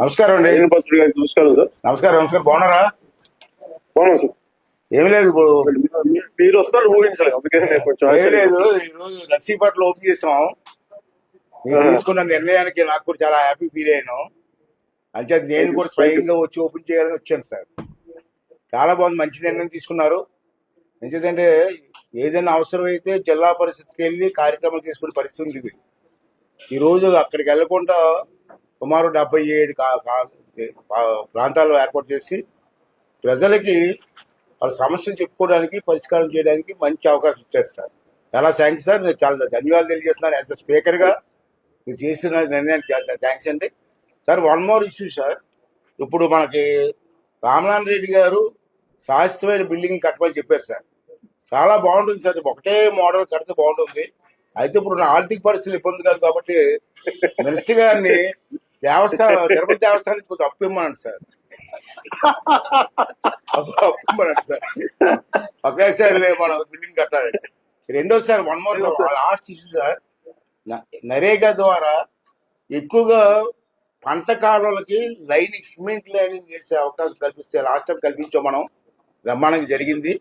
నమస్కారం అండి. నేను నమస్కారం సార్. నమస్కారం నమస్కారం. బాగున్నారా? బాగున్నాను సార్. ఏమి లేదు మీరు- వస్తారు ఊహించాలి అందుకని నేను కొంచెం ఏం లేదు. ఈ రోజు నర్సీపట్ల ఓపెన్ చేసాం. మీరు తీసుకున్న నిర్ణయానికి నాకు కూడా చాలా హ్యాపీ ఫీల్ అయ్యాను. అంటే నేను కూడా స్వయంగా వచ్చి ఓపెన్ చేయాలని వచ్చాను సార్. చాలా బాగుంది. మంచి నిర్ణయం తీసుకున్నారు. ఎందుకంటే ఏదైనా అవసరమైతే జిల్లా పరిస్థితికి వెళ్ళి కార్యక్రమం చేసుకునే పరిస్థితి ఉంది ఈరోజు ఈ రోజు అక్కడికి వెళ్ళకుండా సుమారు డెబ్బై ఏడు ప్రాంతాలు ఏర్పాటు చేసి ప్రజలకి వాళ్ళ సమస్యలు చెప్పుకోవడానికి పరిష్కారం చేయడానికి మంచి అవకాశం ఇచ్చారు సార్. చాలా థ్యాంక్స్ సార్. నేను చాలా ధన్యవాదాలు తెలియజేస్తున్నాను యాజ్ అ స్పీకర్గా మీరు చేసిన నిర్ణయానికి చాలా థ్యాంక్స్ అండి. Sir one more issue sir. ఇప్పుడు మనకి రామనారాయణ రెడ్డి గారు శాశ్వతమైన బిల్డింగ్ కట్టమని చెప్పారు సార్. చాలా బాగుంటుంది సార్. ఒకటే మోడల్ కడితే బాగుంటుంది. అయితే ఇప్పుడు నా ఆర్థిక పరిస్థితులు ఇబ్బంది కాదు కాబట్టి మినిస్టర్ గారిని దేవస్థానం తిరుపతి దేవస్థానానికి కొంచెం అప్పు సార్. అప్పు అప్పు సార్. ఒకేసారి మనం బిల్డింగ్ కట్టాలి రెండోసారి one more last issue sir NREGA ద్వారా ఎక్కువగా పంట కాలువలకి లైనింగ్ సిమెంట్ లైనింగ్ చేసే అవకాశం కల్పిస్తే లాస్ట్ టైం కల్పించాం మనం బ్రహ్మాండంగా జరిగింది.